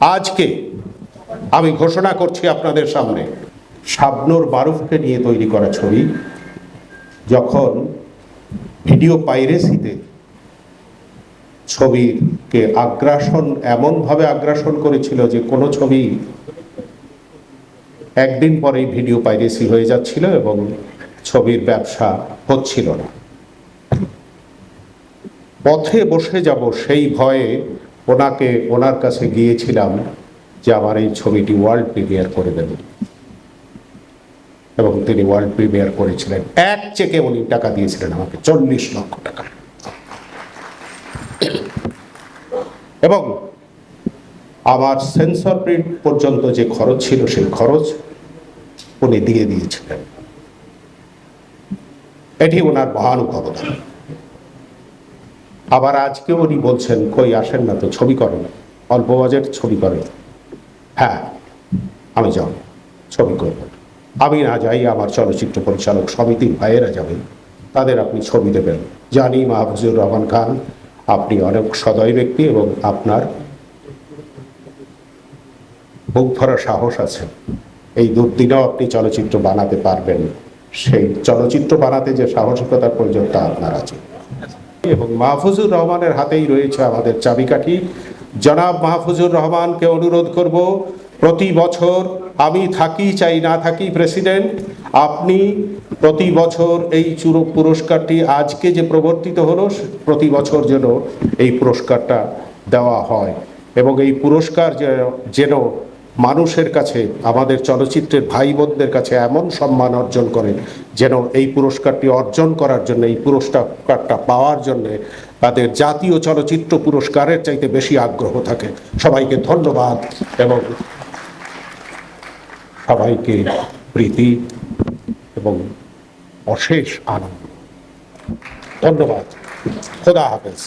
আজকে আমি ঘোষণা করছি আপনাদের সামনে, শাবনুর বারুফকে নিয়ে তৈরি করা ছবি, যখন ভিডিও পাইরেসিতে ছবিকে আগ্রাসন, এমনভাবে আগ্রাসন করেছিল যে কোনো ছবি একদিন পরেই ভিডিও পাইরেসি হয়ে যাচ্ছিল এবং ছবির ব্যবসা হচ্ছিল না। পথে বসে যাব সেই ভয়ে ওনাকে, ওনার কাছে গিয়েছিলাম যে আমার এই ছবিটি ওয়ার্ল্ড প্রিমিয়ার করে দেবেন এবং তিনি ওয়ার্ল্ড প্রিমিয়ার করেছিলেন। এক চেকে উনি টাকা দিয়েছিলেন আমাকে, চল্লিশ লক্ষ টাকা। এবং আমার সেন্সর প্রিন্ট পর্যন্ত যে খরচ ছিল, সেই খরচ উনি দিয়ে দিয়েছিলেন। এটি ওনার মহানুক অবদান আবার আজকে উনি বলছেন, কই আসেন না তো, ছবি করেন। অল্প বাজেট, ছবি করেন। হ্যাঁ আমি যাব, ছবি করব। আমি না যাই, আমার চলচ্চিত্র পরিচালক সমিতির ভাইয়েরা যাবেন তাদের আপনি ছবি দেবেন। জানি মাহফুজুর রহমান খান, আপনি অনেক সদয় ব্যক্তি এবং আপনার বুক ভরা সাহস আছে। এই দুর্দিনেও আপনি চলচ্চিত্র বানাতে পারবেন। সেই চলচ্চিত্র বানাতে যে সাহসিকতার প্রয়োজন তা আপনার আছে। এবং মাহফুজুর রহমানের হাতেই রয়েছে আমাদের চাবিকাঠি। জনাব মাহফুজুর রহমানকে অনুরোধ করব, প্রতি বছর আমি থাকি চাই না থাকি প্রেসিডেন্ট, আপনি প্রতি বছর এই চুরো পুরস্কারটি আজকে যে প্রবর্তিত হলো, প্রতি বছর যেন এই পুরস্কারটা দেওয়া হয় এবং এই পুরস্কার যেন মানুষের কাছে, আমাদের চলচ্চিত্রের ভাই বোনদের কাছে এমন সম্মান অর্জন করে যেন এই পুরস্কারটি অর্জন করার জন্য, এই পুরস্কারটা পাওয়ার জন্য তাদের জাতীয় চলচ্চিত্র পুরস্কারের চাইতে বেশি আগ্রহ থাকে। সবাইকে ধন্যবাদ এবং সবাইকে প্রীতি এবং অশেষ আনন্দ। ধন্যবাদ। খোদা হাফেজ।